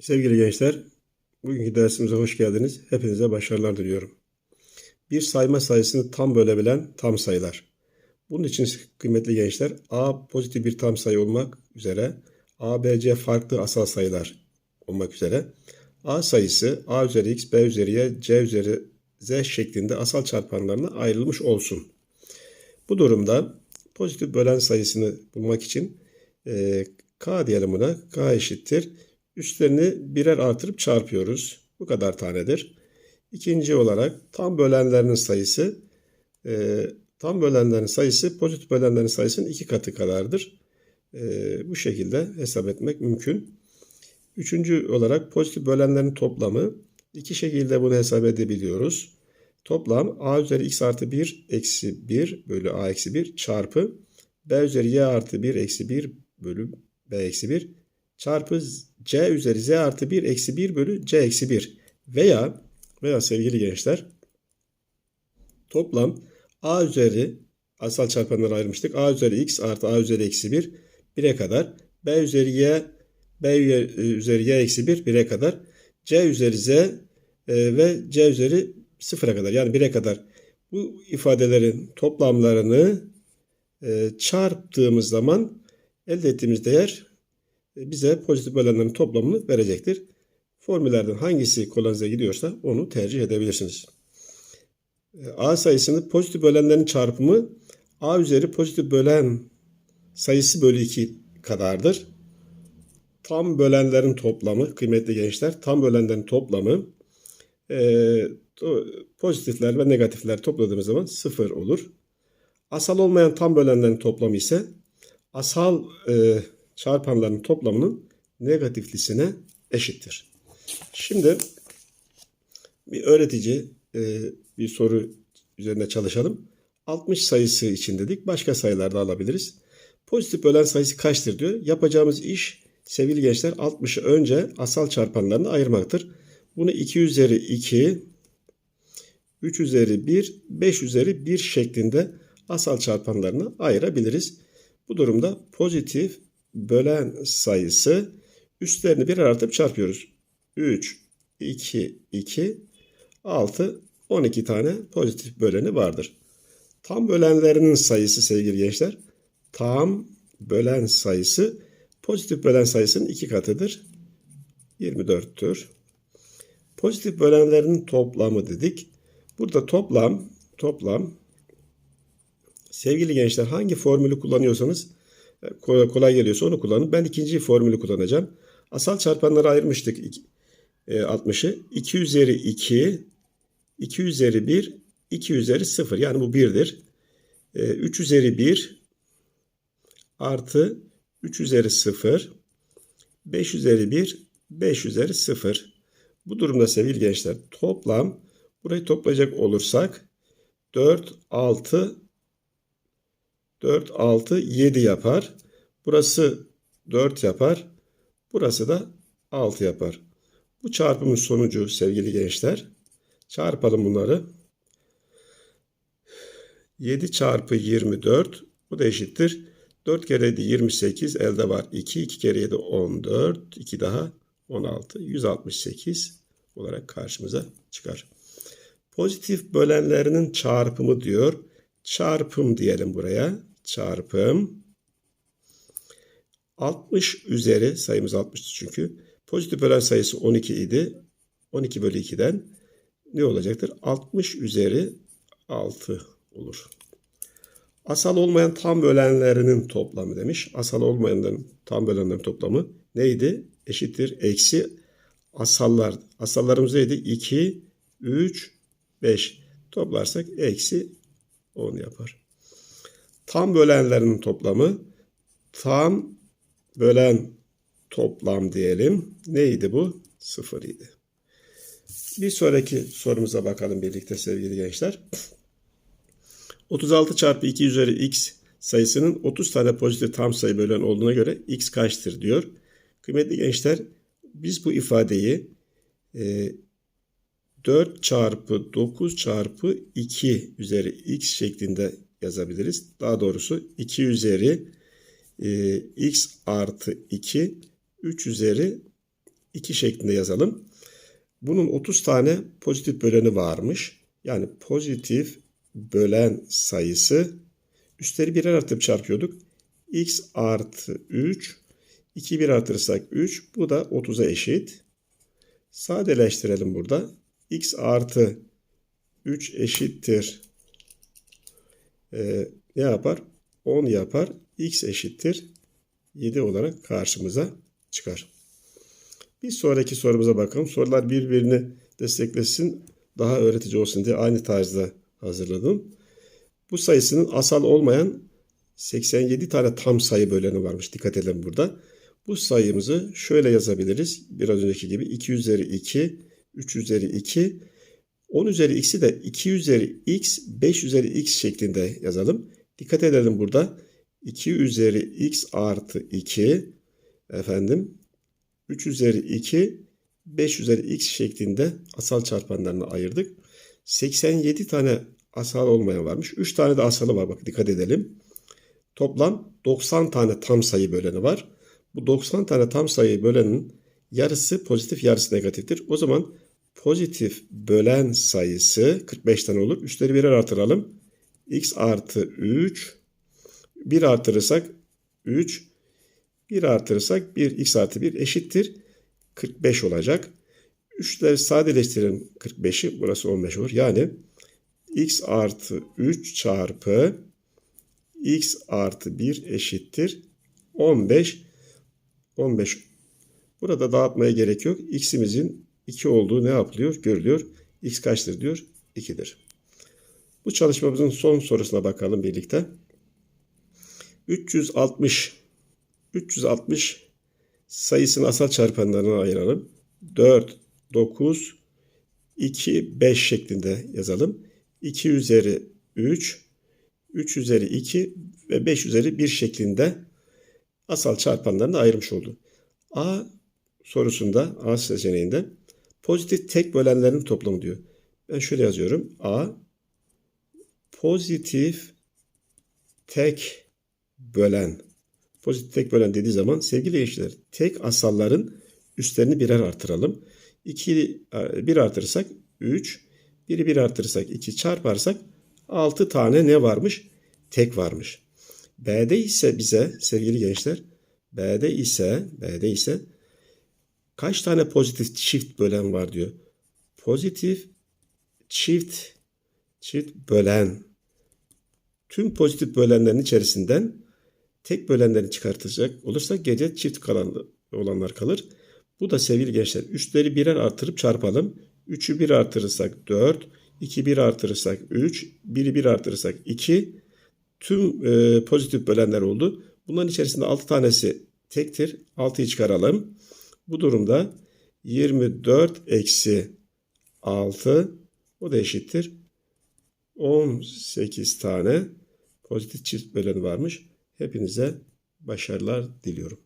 Sevgili gençler, bugünkü dersimize hoş geldiniz. Hepinize başarılar diliyorum. Bir sayma sayısını tam bölebilen tam sayılar. Bunun için kıymetli gençler, A pozitif bir tam sayı olmak üzere, A, B, C farklı asal sayılar olmak üzere, A sayısı A üzeri X, B üzeri Y, C üzeri Z şeklinde asal çarpanlarına ayrılmış olsun. Bu durumda pozitif bölen sayısını bulmak için e, K diyelim buna. K eşittir. Üstlerini birer artırıp çarpıyoruz. Bu kadar tanedir. İkinci olarak tam bölenlerin sayısı e, tam bölenlerin sayısı pozitif bölenlerin sayısının iki katı kadardır. E, bu şekilde hesap etmek mümkün. Üçüncü olarak pozitif bölenlerin toplamı iki şekilde bunu hesap edebiliyoruz. Toplam a üzeri x artı 1 eksi 1 bölü a eksi 1 çarpı b üzeri y artı 1 eksi 1 bölü b eksi 1 çarpı c üzeri z artı 1 eksi 1 bölü c eksi 1 veya veya sevgili gençler toplam a üzeri asal çarpanlara ayırmıştık. a üzeri x artı a üzeri eksi 1 1'e kadar. B üzeri y b üzeri y eksi 1 1'e kadar. C üzeri z e, ve c üzeri 0'a kadar. Yani 1'e kadar. Bu ifadelerin toplamlarını e, çarptığımız zaman elde ettiğimiz değer e, bize pozitif bölenlerin toplamını verecektir. Formüllerden hangisi kolayınıza gidiyorsa onu tercih edebilirsiniz. E, A sayısını pozitif bölenlerin çarpımı A üzeri pozitif bölen sayısı bölü 2 kadardır. Tam bölenlerin toplamı kıymetli gençler tam bölenlerin toplamı e, pozitifler ve negatifler topladığımız zaman 0 olur. Asal olmayan tam bölenlerin toplamı ise asal e, çarpanların toplamının negatiflisine eşittir. Şimdi bir öğretici e, bir soru üzerinde çalışalım. 60 sayısı için dedik. Başka sayılar da alabiliriz. Pozitif bölen sayısı kaçtır diyor. Yapacağımız iş sevgili gençler 60'ı önce asal çarpanlarını ayırmaktır. Bunu 2 üzeri 2, 3 üzeri 1, 5 üzeri 1 şeklinde asal çarpanlarına ayırabiliriz. Bu durumda pozitif bölen sayısı üstlerini bir artıp çarpıyoruz. 3, 2, 2, 6, 12 tane pozitif böleni vardır. Tam bölenlerinin sayısı sevgili gençler. Tam bölen sayısı pozitif bölen sayısının iki katıdır. 24'tür. Pozitif bölenlerin toplamı dedik. Burada toplam toplam sevgili gençler hangi formülü kullanıyorsanız kolay geliyorsa onu kullanın. Ben ikinci formülü kullanacağım. Asal çarpanları ayırmıştık 60'ı. 2 üzeri 2, 2 üzeri 1, 2 üzeri 0. Yani bu 1'dir. 3 üzeri 1 artı 3 üzeri 0, 5 üzeri 1, 5 üzeri 0. Bu durumda sevgili gençler toplam burayı toplayacak olursak 4, 6, 4, 6, 7 yapar. Burası 4 yapar. Burası da 6 yapar. Bu çarpımın sonucu sevgili gençler. Çarpalım bunları. 7 çarpı 24 bu da eşittir. 4 kere 7 28 elde var 2. 2 kere 7 14. 2 daha 16. 168 olarak karşımıza çıkar. Pozitif bölenlerinin çarpımı diyor. Çarpım diyelim buraya. Çarpım. 60 üzeri sayımız 60'tı çünkü. Pozitif bölen sayısı 12 idi. 12 bölü 2'den ne olacaktır? 60 üzeri 6 olur. Asal olmayan tam bölenlerinin toplamı demiş. Asal olmayanların tam bölenlerin toplamı neydi? Eşittir. Eksi asallar. Asallarımız neydi? 2, 3, 5. Toplarsak eksi 10 yapar. Tam bölenlerin toplamı tam bölen toplam diyelim. Neydi bu? 0 idi. Bir sonraki sorumuza bakalım birlikte sevgili gençler. 36 çarpı 2 üzeri x sayısının 30 tane pozitif tam sayı bölen olduğuna göre x kaçtır diyor. Kıymetli gençler biz bu ifadeyi e, 4 çarpı 9 çarpı 2 üzeri x şeklinde yazabiliriz. Daha doğrusu 2 üzeri e, x artı 2 3 üzeri 2 şeklinde yazalım. Bunun 30 tane pozitif böleni varmış. Yani pozitif bölen sayısı üstleri birer artıp çarpıyorduk. x artı 3 2 bir artırırsak 3 bu da 30'a eşit. Sadeleştirelim burada. X artı 3 eşittir. Ee, ne yapar? 10 yapar. x eşittir. 7 olarak karşımıza çıkar. Bir sonraki sorumuza bakalım. Sorular birbirini desteklesin, daha öğretici olsun diye aynı tarzda hazırladım. Bu sayısının asal olmayan 87 tane tam sayı böleni varmış. Dikkat edelim burada. Bu sayımızı şöyle yazabiliriz. Biraz önceki gibi 2 üzeri 2, 3 üzeri 2, 10 üzeri x'i de 2 üzeri x, 5 üzeri x şeklinde yazalım. Dikkat edelim burada. 2 üzeri x artı 2 efendim 3 üzeri 2 5 üzeri x şeklinde asal çarpanlarını ayırdık. 87 tane asal olmayan varmış. 3 tane de asalı var bak dikkat edelim. Toplam 90 tane tam sayı böleni var. Bu 90 tane tam sayı bölenin yarısı pozitif yarısı negatiftir. O zaman pozitif bölen sayısı 45 tane olur. Üstleri birer artıralım. x artı 3 1 artırırsak 3 1 artırırsak 1 x artı 1 eşittir 45 olacak. 3'leri sadeleştirelim 45'i burası 15 olur. Yani x artı 3 çarpı x artı 1 eşittir 15 15 burada dağıtmaya gerek yok. x'imizin 2 olduğu ne yapılıyor? Görülüyor. x kaçtır diyor? 2'dir. Bu çalışmamızın son sorusuna bakalım birlikte. 360 360 sayısını asal çarpanlarına ayıralım. 4, 9, 2, 5 şeklinde yazalım. 2 üzeri 3, 3 üzeri 2 ve 5 üzeri 1 şeklinde asal çarpanlarını ayırmış oldu. A sorusunda, A seçeneğinde pozitif tek bölenlerin toplamı diyor. Ben şöyle yazıyorum. A pozitif tek bölen. Pozitif tek bölen dediği zaman sevgili gençler tek asalların üstlerini birer artıralım. 2 1 artırırsak 3, 1'i 1 artırırsak 2 çarparsak 6 tane ne varmış? Tek varmış. B'de ise bize sevgili gençler B'de ise B'de ise kaç tane pozitif çift bölen var diyor. Pozitif çift çift bölen tüm pozitif bölenlerin içerisinden tek bölenlerini çıkartacak olursa gece çift kalan olanlar kalır. Bu da sevgili gençler üstleri birer artırıp çarpalım. 3'ü 1 artırırsak 4, 2 1 artırırsak 3, 1'i 1 artırırsak 2. Tüm e, pozitif bölenler oldu. Bunların içerisinde 6 tanesi tektir. 6'yı çıkaralım. Bu durumda 24 eksi 6 o da eşittir. 18 tane pozitif çift böleni varmış. Hepinize başarılar diliyorum.